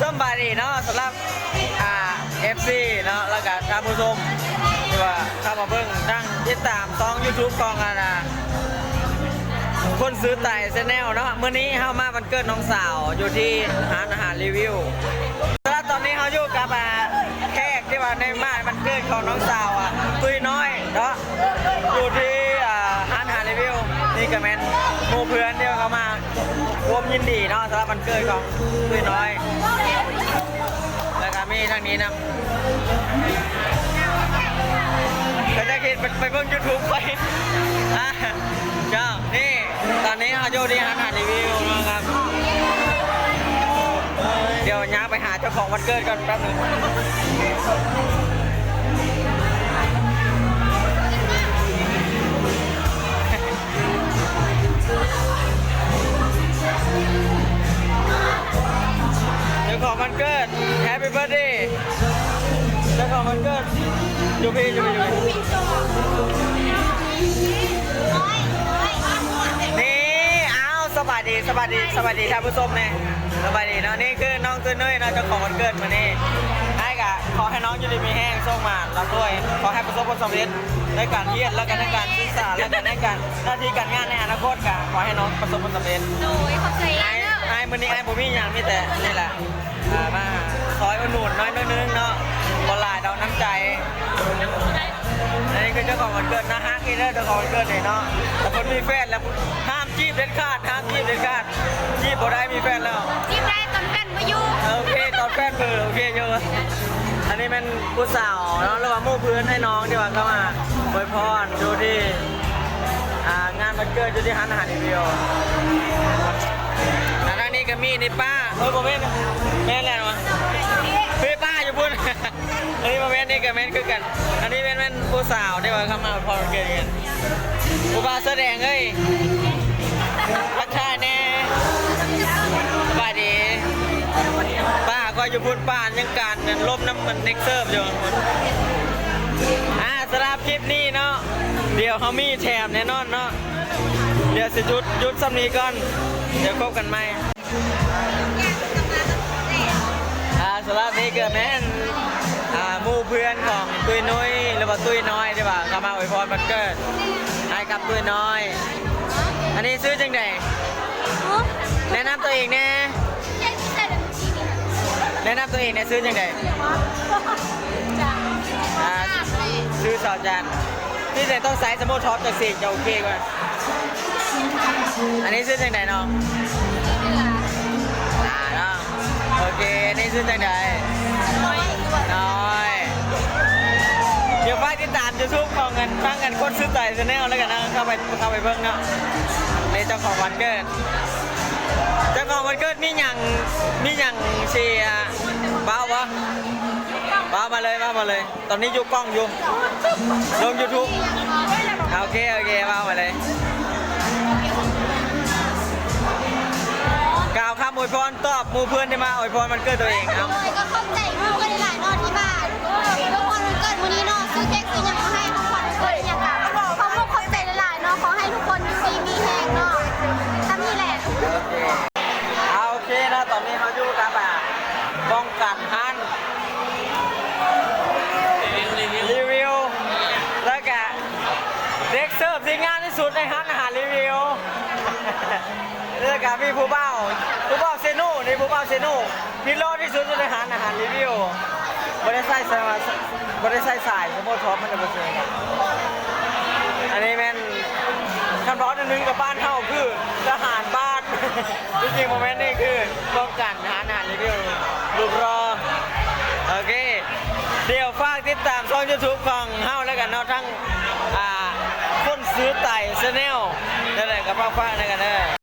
สมบายดีเนาะสำหรับอ่า FC เนาะแล้วก็ท่านผู้ชมที่ว่าเข้ามาเบิ่งตั้งติดตามช่อง YouTube ของอานะคนซื้อไต่แนลเนาะเมื้อนี้เฮามาวันเกิดน้องสาวอยู่ที่ร้านอาหารรีวิวแล้วตอนนี้เฮาอยู่กับอ่าแขกที่ว่าในบ้านวันเกิดของน้องสาวอะตุ้ยน้อยเนาะอยู่ที่อ่าร้านอาหารรีวิวนี่ก็แมน หมู่เพื่อนที่ว่าเขามาร่วมยินดีเนาะสำหรับวันเกิดของตุ้ยน้อย แล้วก็มีทางนี้นะก็จะคิดไปไปเบิ่งยูทูบไปอะเจ้านี่ตอนนี้เขายู่ที่ร้านหันรีวิวนะครับ เดี๋ยวย้าไปหาเจ้าของวันเกิดก่อนแป๊บนึง เจ้าของวันเกิด Happy Birthday เจ้าของวันเกิดอยู่พี่อยู่พี่อยู่พี่นี่เอาวสวัสดีสวัสดีสวัสดีท่านผู้ชมเนี่ยสวัสดีเนาะนี่คือน้องตุ้ยนุ้ยเนาะเจ้าของวันเกิดมานี่ให้กะขอให้น้องอยู่ดีมีแห้งส่งมาเราด้วยขอให้ประสบความสำเร็จในการเรียนแล้วก็ในการศึกษาแล้วก็ในการหน้าที่การงานในอนาคตกะขอให้น้องประสบความสำเร็จโดยขอบใจ ไอ้เด้อไอ้มื้อนี้ไอ้บ่มีหยังมีแต่นี่แหละอ่ามาซอยอุดหนุนน้อยนึงเนาะบ่หลายดอกน้ำใจอันนี้คือเจ้าของวันเกิดนะฮะนี่เด้อเจ้าของวันเกิดนี่เนาะแต่คนมีแฟนแล้วห้ามจีบเด็ดขาดห้ามจีบเด็ดขาดจีบบ่ได้มีแฟนแล้วจิ้มได้ตอนกันมาอยู่เออโอเคตอนแฟนเบอร์โอเคเยอะอันนี้เป็นผู้สาวเนาะแล้วว่าหมู่เพื่อนให้น้องที่ว่าเข้ามาอวยพรดูที่อ่างานวันเกิดอยู่ที่ร้านอาหารรีวิว อันนี้ก็มีนี่ป้าเฮ้ยโมเมนต์แม่นแล้วะเฮ้ยป้าอยู่พุ่นอันนี้โมเมนต์นี่กับแม่นคือกัน อันนี้เป็นแม่นผู้สาวที่ว่าเข้ามาพอเกิดกันผู้บ่าวแสดงเอ้ยทักทายแน่สวัสดี ป้าก็อยู่พุ่นป้านยังการเงินลบน้ำมันเน็กเซิร์ฟอยู่อ่าสำหรับคลิปนี้เนาะเดี๋ยวเขามีแถมแน่นอนเนาะเดี๋ยวสิหยุดยุดซ้ำนี้ก่อน เดี๋ยวพบกันใหม่ อ่าสำหรับนี้เกิดแม่นอ่าหมู่เพื่อนของตุยนุ้ยหรือว่าตุยน้อยใช่ป่ะเขามาอวยพรวันเกิดให้กับตุยน้อย อันนี้ซื้อจังไดแนะนำตัวเองแน่แนะนำตัวเองแน่ซื้อจังไดอ่าซื้อสาวจันที่แต่ต้องใส่สมูทท็อปจากสี่จะโอเคกว่าอันนี้ซื้อจังไดน้อง เคอันนี้ซื้อจังไดน้อยเดี๋ยวฝากติดตามยูทูบของเงินฟังกันโคนซื้อไต่ชาแนลแล้วกันนะเข้าไปเข้าไปเบิ่งเนาะในเจ้าของวันเกิดเจ้าของวันเกิดมีหยังมีหยังเชียร์บ้าวะบ้ามาเลยบ้ามาเลย ตอนนี้อยู่กล้องอยู่ลงยูทูบโอเคโอเคบ้ามาเลย วคำอวยพรตอบหมูเพื่อนที่มาอวยพรมันเกิดตัวเองเอาโดยก็เข้าใจลูกันหลายนอนที่บ้านทุกคนวันเกิดวันนี้เนาะซื้อเค้กซื้อยังมาให้ของขวัญวันเกิดอย่างอะเขาบอกเขาเข้าใจหลายๆเนาะขอให้ทุกคนอยู่ดีมีแรงเนาะทำนี่แหละโอเคเอาโอเคนะตอนนี้เขาอยู่กับอะป้องกันฮันรีวิวแล้วก็เด็กเสิร์ฟที่งานที่สุดในฮันอาหารรีวิวแล้วก็มีผู้เบ้าผู้เบ้า นูนี่ผู้เบ้าเซนูมีโลที่สุดในฮันอาหารรีวิวบริษัทสมาบริษัทสายสมมติท็อปมันจะมาเจอกันอันนี้แม่นคำร้อนอันหนึงกับบ้านเท่าคือทหารบ้านจริงๆโมเมนต์นี้คือป้องกันหารอาหารรีวิวลูกรอโอเค เดี๋ยวฝากติดตามช่องยูทูบของเฮาแล้วกันเนาะทั้งอ่าคนซื้อไต่ชาแนลนั่นแหละกับป้าๆนั่นกันเด้อ